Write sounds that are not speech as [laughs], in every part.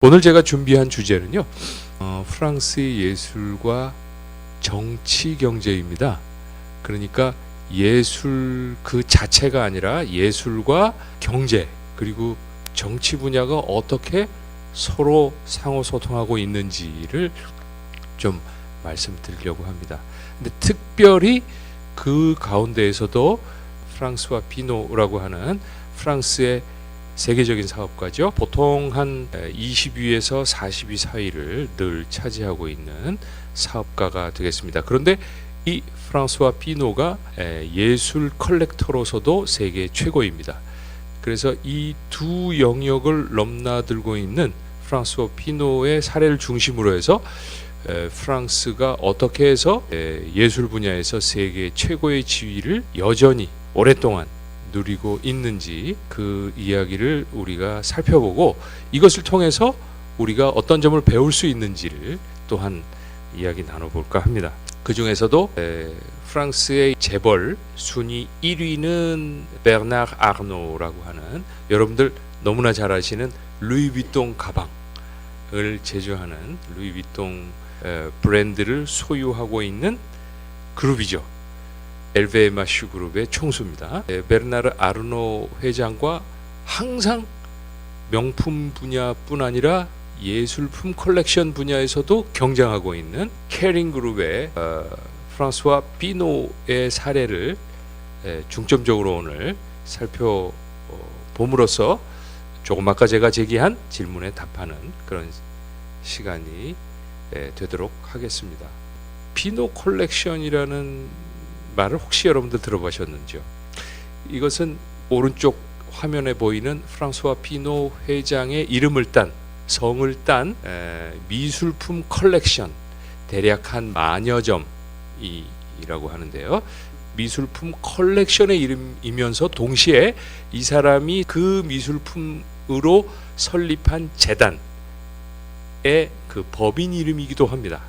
오늘 제가 준비한 주제는요. 어, 프랑스의 예술과 정치 경제입니다. 그러니까 예술 그 자체가 아니라 예술과 경제 그리고 정치 분야가 어떻게 서로 상호 소통하고 있는지를 좀 말씀드리려고 합니다. 근데 특별히 그 가운데에서도 프랑스와 피노라고 하는 프랑스의 세계적인 사업가죠. 보통 한 20위에서 40위 사이를 늘 차지하고 있는 사업가가 되겠습니다. 그런데 이 프랑스와 피노가 에, 예술 컬렉터로서도 세계 최고입니다. 그래서 이 두 영역을 넘나들고 있는 프랑스와 피노의 사례를 중심으로 해서 에, 프랑스가 어떻게 해서 에, 예술 분야에서 세계 최고의 지위를 여전히 오랫동안 누리고 있는지 그 이야기를 우리가 살펴보고 이것을 통해서 우리가 어떤 점을 배울 수 있는지를 또한 이야기 나눠볼까 합니다. 그 중에서도 에, 프랑스의 재벌 순위 1위는 베르나르 아르노라고 하는 여러분들 너무나 잘 아시는 루이비통 가방을 제조하는 루이비통 에, 브랜드를 소유하고 있는 그룹이죠. 엘베마슈 그룹의 총수입니다. 에, 베르나르 아르노 회장과 항상 명품 분야뿐 아니라 예술품 컬렉션 분야에서도 경쟁하고 있는 캐링 그룹의 어, 프랑스와 피노의 사례를 에, 중점적으로 오늘 살펴봄으로써 조금 아까 제가 제기한 질문에 답하는 그런 시간이 에, 되도록 하겠습니다. 피노 컬렉션이라는 말을 혹시 여러분들 들어보셨는지요? 이것은 오른쪽 화면에 보이는 프랑스와 피노 회장의 이름을 딴 성을 딴 에, 미술품 컬렉션 대략 한 만여 점이라고 하는데요. 미술품 컬렉션의 이름이면서 동시에 이 사람이 그 미술품으로 설립한 재단의 그 법인 이름이기도 합니다.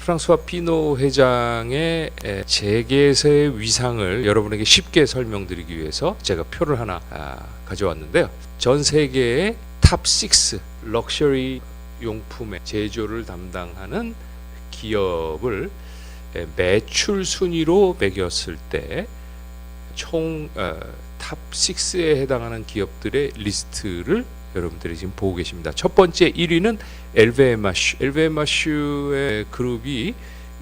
프랑스와 피노 회장의 에, 재계에서의 위상을 여러분에게 쉽게 설명드리기 위해서 제가 표를 하나 아, 가져왔는데요. 전 세계의 탑6 럭셔리 용품의 제조를 담당하는 기업을 에, 매출 순위로 매겼을 때총 어, 탑6에 해당하는 기업들의 리스트를 여러분들이 지금 보고 계십니다. 첫 번째 1위는 엘베마슈. 엘베마슈의 그룹이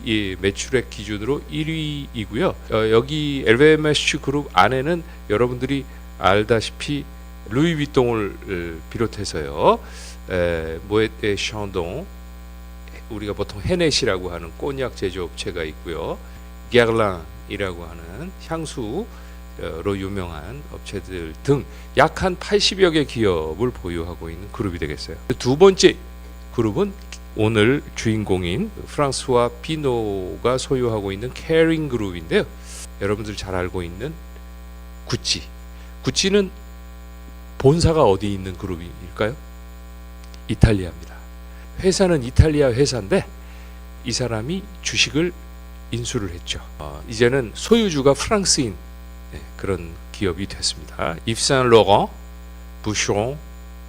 이 매출액 기준으로 1위이고요. 어, 여기 엘베마슈 그룹 안에는 여러분들이 알다시피 루이비통을 어, 비롯해서요. 에, 모에테 샹동 우리가 보통 헤넷이라고 하는 꼬냑 제조업체가 있고요. 게르랑이라고 하는 향수 로 유명한 업체들 등 약 한 80여 개 기업을 보유하고 있는 그룹이 되겠어요. 두 번째 그룹은 오늘 주인공인 프랑스와 피노가 소유하고 있는 캐링 그룹인데요. 여러분들 잘 알고 있는 구찌. 구찌는 본사가 어디 있는 그룹일까요? 이탈리아입니다. 회사는 이탈리아 회사인데 이 사람이 주식을 인수를 했죠. 어, 이제는 소유주가 프랑스인 네, 그런 기업이 됐습니다. 입산 로건, 부쇼,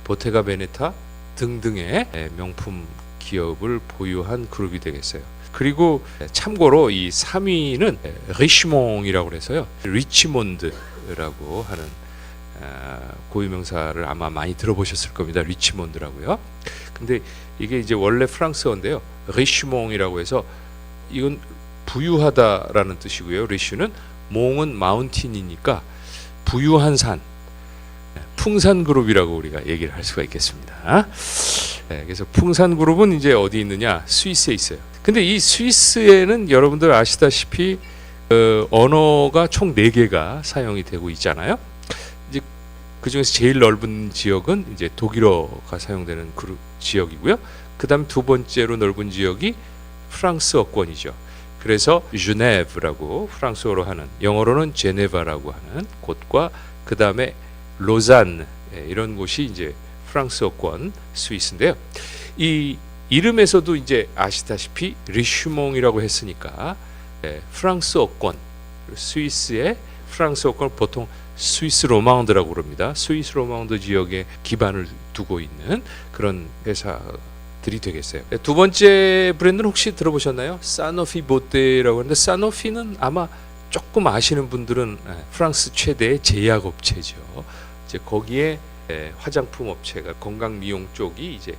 보테가 베네타 등등의 네, 명품 기업을 보유한 그룹이 되겠어요. 그리고 참고로 이 3위는 리시몽이라고 해서요. 리치몬드라고 하는 아, 고유명사를 아마 많이 들어보셨을 겁니다. 리치몬드라고요. 근데 이게 이제 원래 프랑스어인데요. 리시몽이라고 해서 이건 부유하다라는 뜻이고요. 리슈는 몽은 마운틴이니까 부유한 산, 풍산 그룹이라고 우리가 얘기를 할 수가 있겠습니다. 네, 그래서 풍산 그룹은 이제 어디 있느냐? 스위스에 있어요. 근데 이 스위스에는 여러분들 아시다시피 어, 언어가 총 4개가 사용이 되고 있잖아요. 이제 그 중에서 제일 넓은 지역은 이제 독일어가 사용되는 그룹 지역이고요. 그다음 두 번째로 넓은 지역이 프랑스어권이죠. 그래서 즈네브라고 프랑스어로 하는 영어로는 제네바라고 하는 곳과 그 다음에 로잔 예, 이런 곳이 이제 프랑스어권 스위스인데요. 이 이름에서도 이제 아시다시피 리슈몽이라고 했으니까 예, 프랑스어권 스위스의 프랑스어 걸 보통 스위스 로마운드라고 그럽니다. 스위스 로마운드 지역에 기반을 두고 있는 그런 회사 들이 되겠어요. 네, 두 번째 브랜드는 혹시 들어보셨나요? 사노피 보테라고 하는데 사노피는 아마 조금 아시는 분들은 예, 프랑스 최대의 제약 업체죠. 이제 거기에 예, 화장품 업체가 건강 미용 쪽이 이제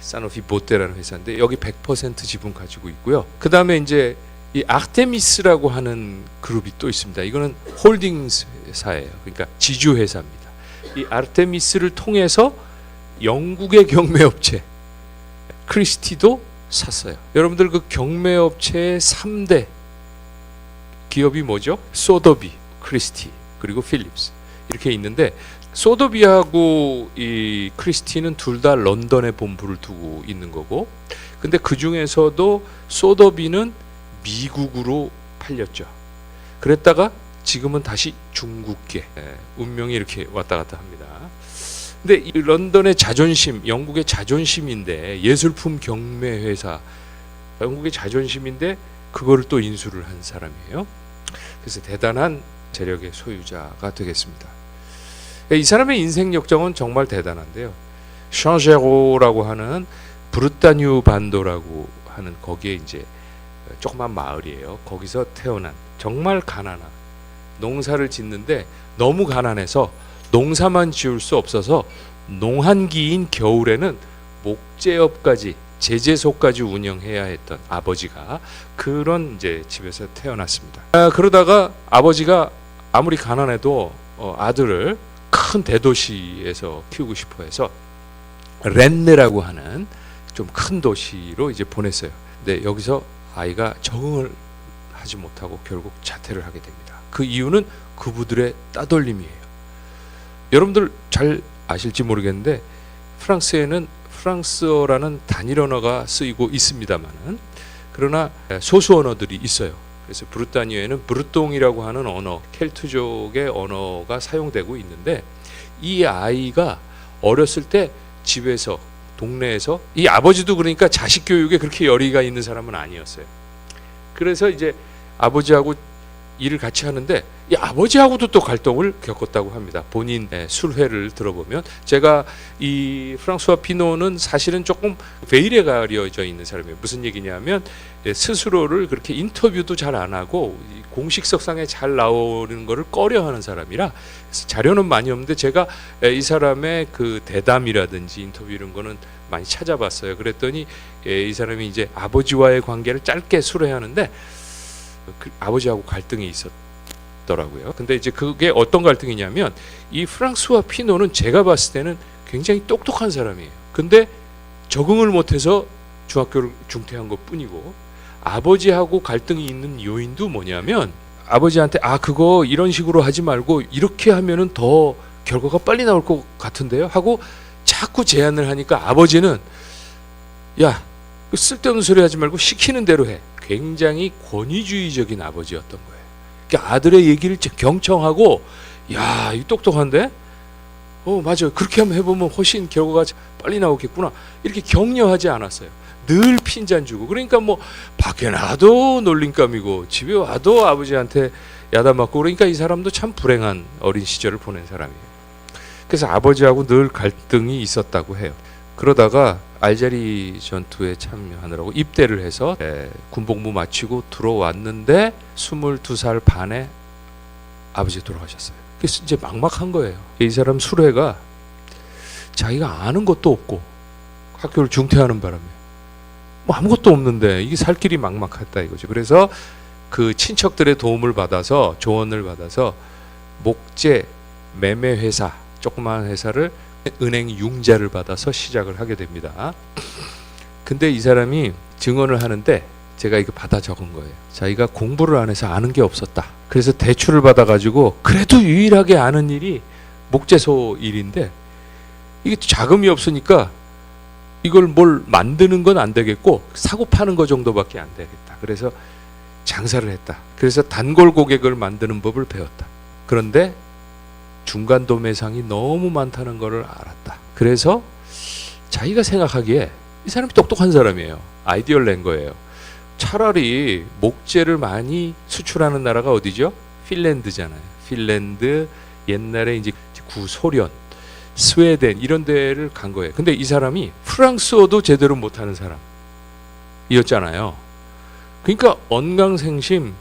사노피 보테라는 회사인데 여기 100% 지분 가지고 있고요. 그 다음에 이제 이 아르테미스라고 하는 그룹이 또 있습니다. 이거는 홀딩사예요. 그러니까 지주 회사입니다. 이 아르테미스를 통해서 영국의 경매 업체 크리스티도 샀어요. 여러분들 그 경매업체의 3대 기업이 뭐죠? 소더비, 크리스티, 그리고 필립스 이렇게 있는데 소더비하고 이 크리스티는 둘 다 런던에 본부를 두고 있는 거고 근데 그 중에서도 소더비는 미국으로 팔렸죠. 그랬다가 지금은 다시 중국계 예, 운명이 이렇게 왔다 갔다 합니다. 근데 이 런던의 자존심, 영국의 자존심인데 예술품 경매 회사, 영국의 자존심인데 그거를 또 인수를 한 사람이에요. 그래서 대단한 재력의 소유자가 되겠습니다. 예, 이 사람의 인생 역정은 정말 대단한데요. 샹제로라고 하는 브루타뉴 반도라고 하는 거기에 이제 조그만 마을이에요. 거기서 태어난 정말 가난한 농사를 짓는데 너무 가난해서 농사만 지을 수 없어서 농한기인 겨울에는 목재업까지 제재소까지 운영해야 했던 아버지가 그런 이제 집에서 태어났습니다. 아, 그러다가 아버지가 아무리 가난해도 어, 아들을 큰 대도시에서 키우고 싶어해서 렌네라고 하는 좀 큰 도시로 이제 보냈어요. 근데 여기서 아이가 적응을 하지 못하고 결국 자퇴를 하게 됩니다. 그 이유는 그부들의 따돌림이에요. 여러분들 잘 아실지 모르겠는데 프랑스에는 프랑스어라는 단일 언어가 쓰이고 있습니다만은 그러나 소수 언어들이 있어요. 그래서 브루타니에는 브루똥이라고 하는 언어, 켈트족의 언어가 사용되고 있는데 이 아이가 어렸을 때 집에서 동네에서 이 아버지도 그러니까 자식 교육에 그렇게 열의가 있는 사람은 아니었어요. 그래서 이제 아버지하고 일을 같이 하는데 이 아버지하고도 또 갈등을 겪었다고 합니다. 본인 의 술회를 들어보면 제가 이 프랑스와 피노는 사실은 조금 베일에 가려져 있는 사람이에요. 무슨 얘기냐면 예, 스스로를 그렇게 인터뷰도 잘 안 하고 이 공식석상에 잘 나오는 거를 꺼려하는 사람이라 자료는 많이 없는데 제가 예, 이 사람의 그 대담이라든지 인터뷰 이런 거는 많이 찾아봤어요. 그랬더니 예, 이 사람이 이제 아버지와의 관계를 짧게 수레하는데 그 아버지하고 갈등이 있었더라고요. 근데 이제 그게 어떤 갈등이냐면 이 프랑스와 피노는 제가 봤을 때는 굉장히 똑똑한 사람이에요. 근데 적응을 못해서 중학교를 중퇴한 것 뿐이고 아버지하고 갈등이 있는 요인도 뭐냐면 아버지한테 아 그거 이런 식으로 하지 말고 이렇게 하면은 더 결과가 빨리 나올 것 같은데요 하고 자꾸 제안을 하니까 아버지는 야 쓸데없는 소리 하지 말고 시키는 대로 해 굉장히 권위주의적인 아버지였던 거예요. 그러니까 아들의 얘기를 경청하고 야 이 똑똑한데? 어 맞아 그렇게 한번 해보면 훨씬 결과가 빨리 나오겠구나. 이렇게 격려하지 않았어요. 늘 핀잔 주고. 그러니까 뭐 밖에 나도 놀림감이고 집에 와도 아버지한테 야단 맞고 그러니까 이 사람도 참 불행한 어린 시절을 보낸 사람이에요. 그래서 아버지하고 늘 갈등이 있었다고 해요. 그러다가 알제리 전투에 참여하느라고 입대를 해서 예, 군복무 마치고 들어왔는데 22살 반에 아버지 돌아가셨어요. 그래서 이제 막막한 거예요. 이 사람 수레가 자기가 아는 것도 없고 학교를 중퇴하는 바람에 뭐 아무것도 없는데 이게 살 길이 막막했다 이거죠. 그래서 그 친척들의 도움을 받아서 조언을 받아서 목재 매매 회사 조그마한 회사를 은행 융자를 받아서 시작을 하게 됩니다. 근데 이 사람이 증언을 하는데 제가 이거 받아 적은 거예요. 자기가 공부를 안 해서 아는 게 없었다. 그래서 대출을 받아 가지고 그래도 유일하게 아는 일이 목재소 일인데 이게 자금이 없으니까 이걸 뭘 만드는 건 안 되겠고 사고 파는 거 정도밖에 안 되겠다. 그래서 장사를 했다. 그래서 단골 고객을 만드는 법을 배웠다. 그런데 중간 도매상이 너무 많다는 것을 알았다. 그래서 자기가 생각하기에 이 사람이 똑똑한 사람이에요. 아이디어를 낸 거예요. 차라리 목재를 많이 수출하는 나라가 어디죠? 핀란드잖아요. 핀란드, 옛날에 이제 구소련, 스웨덴 이런 데를 간 거예요. 근데 이 사람이 프랑스어도 제대로 못하는 사람이었잖아요. 그러니까 언강생심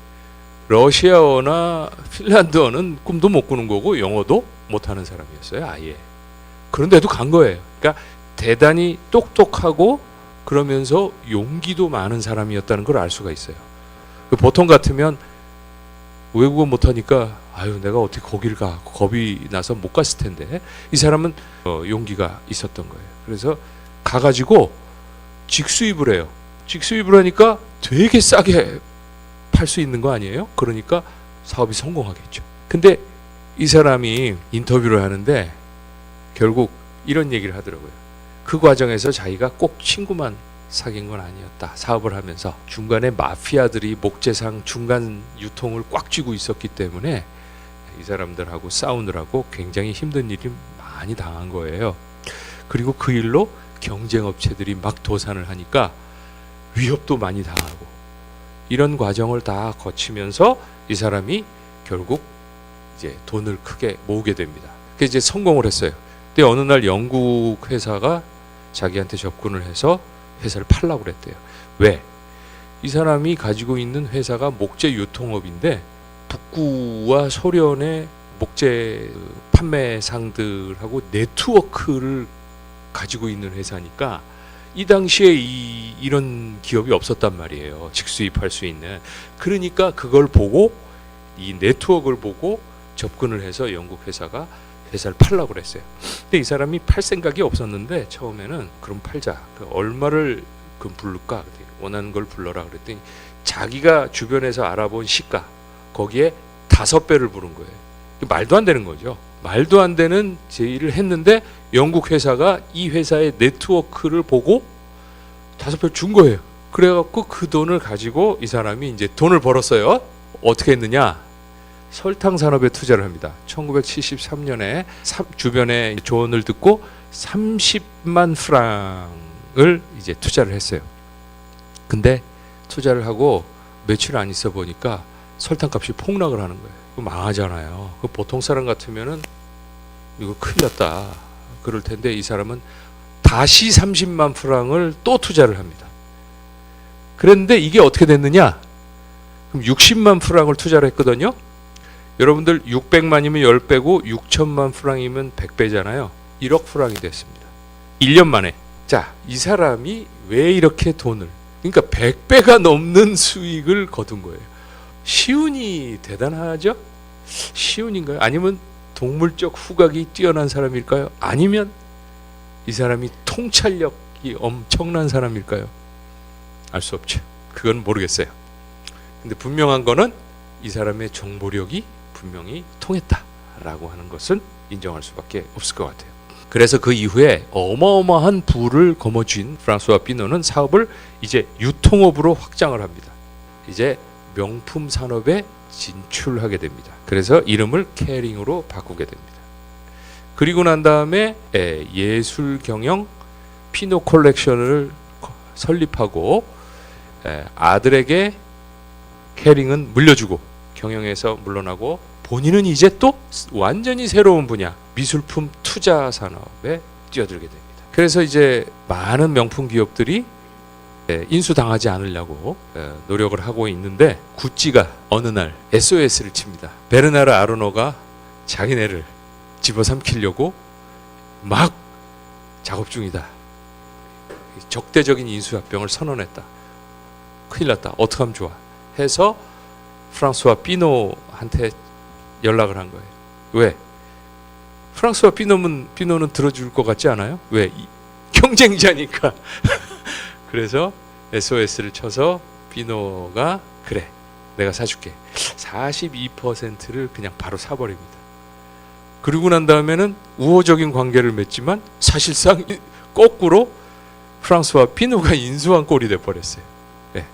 러시아어나 핀란드어는 꿈도 못 꾸는 거고 영어도 못하는 사람이었어요. 아예. 그런데도 간 거예요. 그러니까 대단히 똑똑하고 그러면서 용기도 많은 사람이었다는 걸 알 수가 있어요. 그 보통 같으면 외국어 못하니까 아유 내가 어떻게 거길 가 겁이 나서 못 갔을 텐데 이 사람은 어, 용기가 있었던 거예요. 그래서 가가지고 직수입을 해요. 직수입을 하니까 되게 싸게 팔 수 있는 거 아니에요? 그러니까 사업이 성공하겠죠. 근데 이 사람이 인터뷰를 하는데 결국 이런 얘기를 하더라고요. 그 과정에서 자기가 꼭 친구만 사귄 건 아니었다. 사업을 하면서 중간에 마피아들이 목재상 중간 유통을 꽉 쥐고 있었기 때문에 이 사람들하고 싸우느라고 굉장히 힘든 일이 많이 당한 거예요. 그리고 그 일로 경쟁 업체들이 막 도산을 하니까 위협도 많이 당하고 이런 과정을 다 거치면서 이 사람이 결국 이제 돈을 크게 모으게 됩니다. 그 이제 성공을 했어요. 근데 어느 날 영국 회사가 자기한테 접근을 해서 회사를 팔라고 그랬대요. 왜? 이 사람이 가지고 있는 회사가 목재 유통업인데 북구와 소련의 목재 판매상들하고 네트워크를 가지고 있는 회사니까 이 당시에 이, 이런 기업이 없었단 말이에요. 직수입할 수 있는. 그러니까 그걸 보고 이 네트워크를 보고 접근을 해서 영국 회사가 회사를 팔라고 그랬어요. 근데 이 사람이 팔 생각이 없었는데 처음에는 그럼 팔자. 그 얼마를 그 부를까? 원하는 걸 불러라 그랬더니 자기가 주변에서 알아본 시가 거기에 다섯 배를 부른 거예요. 말도 안 되는 거죠. 말도 안 되는 제의를 했는데 영국 회사가 이 회사의 네트워크를 보고 다섯 배를 준 거예요. 그래갖고 그 돈을 가지고 이 사람이 이제 돈을 벌었어요. 어떻게 했느냐? 설탕 산업에 투자를 합니다. 1973년에 주변의 조언을 듣고 30만 프랑을 이제 투자를 했어요. 근데 투자를 하고 며칠 안 있어 보니까 설탕값이 폭락을 하는 거예요. 그 망하잖아요. 그 보통 사람 같으면은 이거 큰일 났다. 그럴 텐데 이 사람은 다시 30만 프랑을 또 투자를 합니다. 그런데 이게 어떻게 됐느냐? 그럼 60만 프랑을 투자를 했거든요. 여러분들 600만이면 10배고 6천만 프랑이면 100배잖아요. 1억 프랑이 됐습니다. 1년 만에. 자, 이 사람이 왜 이렇게 돈을 그러니까 100배가 넘는 수익을 거둔 거예요. 시운이 대단하죠? 시운인가요? 아니면 동물적 후각이 뛰어난 사람일까요? 아니면 이 사람이 통찰력이 엄청난 사람일까요? 알 수 없죠. 그건 모르겠어요. 근데 분명한 거는 이 사람의 정보력이 분명히 통했다라고 하는 것은 인정할 수밖에 없을 것 같아요. 그래서 그 이후에 어마어마한 부를 거머쥔 프랑스와 피노는 사업을 이제 유통업으로 확장을 합니다. 이제 명품 산업에 진출하게 됩니다. 그래서 이름을 캐링으로 바꾸게 됩니다. 그리고 난 다음에 예, 예술 경영 피노 컬렉션을 설립하고 예, 아들에게 캐링은 물려주고 경영에서 물러나고 본인은 이제 또 완전히 새로운 분야 미술품 투자 산업에 뛰어들게 됩니다. 그래서 이제 많은 명품 기업들이 예, 인수당하지 않으려고 예, 노력을 하고 있는데 구찌가 어느 날 SOS를 칩니다. 베르나르 아르노가 자기네를 집어삼키려고 막 작업 중이다. 적대적인 인수합병을 선언했다. 큰일 났다. 어떻게 하면 좋아? 해서 프랑스와 피노한테 연락을 한 거예요. 왜? 프랑스와 피노는 피노는 들어줄 것 같지 않아요? 왜? 이- 경쟁자니까. [laughs] 그래서 SOS를 쳐서 피노가 그래 내가 사줄게 42%를 그냥 바로 사버립니다. 그리고 난 다음에는 우호적인 관계를 맺지만 사실상 이- [laughs] 거꾸로 프랑스와 피노가 인수한 꼴이 돼버렸어요.